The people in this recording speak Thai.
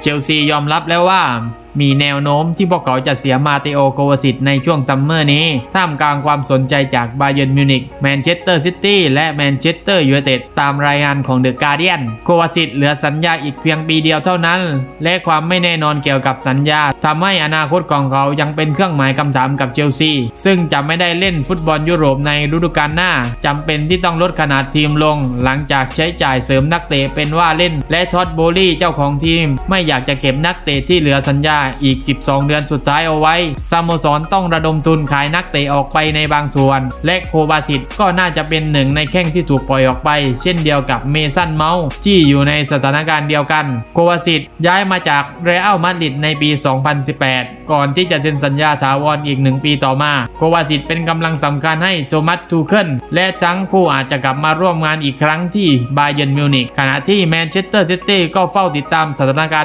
เชลซียอมรับแล้วว่า มีแนวโน้มที่พวกเขาจะเสียมาเตโอโควาสิตในช่วงซัมเมอร์นี้ ท่ามกลางความสนใจจากบาเยิร์นมิวนิกแมนเชสเตอร์ซิตี้และแมนเชสเตอร์ยูไนเต็ดตามรายงานของเดอะการ์เดียนโควาสิตเหลือสัญญาอีกเพียงปีเดียวเท่านั้น และความไม่แน่นอนเกี่ยวกับสัญญาทำให้อนาคตของเขายังเป็นเครื่องหมายคำถามกับเชลซีซึ่งจะไม่ได้เล่นฟุตบอลยุโรปในฤดูกาลหน้าจำเป็นที่ต้องลดขนาดทีมลง หลังจากใช้จ่ายเสริมนักเตะเป็นว่าเล่น และท็อดโบลี่เจ้าของทีม ไม่อยากจะเก็บนักเตะที่เหลือสัญญาอีก 12 เดือนสุดท้ายเอาไว้สโมสรต้องระดมทุนขายนักเตะออกไปในบางส่วน และโคบาสิตก็น่าจะเป็นหนึ่งในแข้งที่ถูกปล่อยออกไป เช่นเดียวกับเมสันเมาส์ที่อยู่ในสถานการณ์เดียวกัน โควาสิตย้ายมาจากเรอัลมาดริดในปี 2018 ก่อนที่จะเซ็นสัญญาถาวรอีกหนึ่งปีต่อมา โควาสิตเป็นกำลังสำคัญให้โทมัสทูเคิลและทั้งคู่อาจจะกลับมาร่วมงานอีกครั้งที่บาเยิร์นมิวนิกขณะที่แมนเชสเตอร์ซิตี้ก็เฝ้าติดตามสถานการณ์